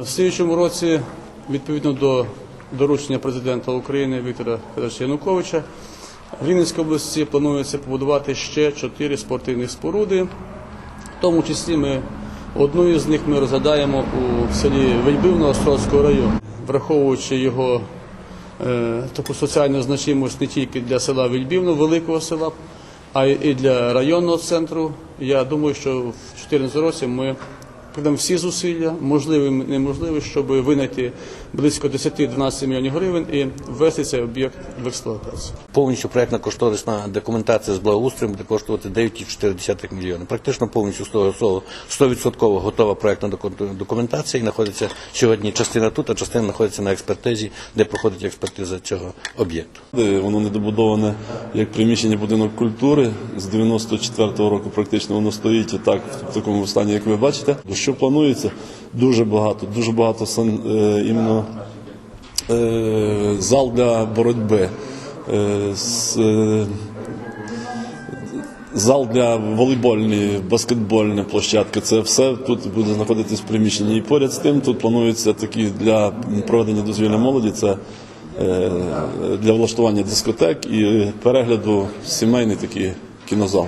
В слідчому році, відповідно до доручення президента України Віктора Федоровича Януковича, в Рівненській області планується побудувати ще чотири спортивних споруди. В тому числі ми одну із них ми розглядаємо у селі Вельбивно Острозького району, враховуючи його е, таку соціальну значимість не тільки для села Вільбівно, великого села, а й для районного центру. Я думаю, що в 2014 році ми придемо всі зусилля, можливі і неможливі, щоб винайти близько 10-12 мільйонів гривень і ввести цей об'єкт в експлуатацію. Повністю проектна кошторисна документація з благоустроєм буде коштувати 9,4 мільйони. Практично повністю 100%, 100% готова проектна доку- документація і знаходиться сьогодні частина тут, а частина знаходиться на експертизі, де проходить експертиза цього об'єкту. Де Воно недобудоване як приміщення будинок культури. З 94-го року практично воно стоїть і так в такому стані, як ви бачите. Що планується? Дуже багато, дуже багато сан, е, іменно е, зал для боротьби. Е, с, е, Зал для волейбольної, баскетбольної площадки, це все тут буде знаходитись в приміщенні. І поряд з тим тут планується такі для проведення дозвілля молоді. Це е, для влаштування дискотек і перегляду сімейний такий кінозал.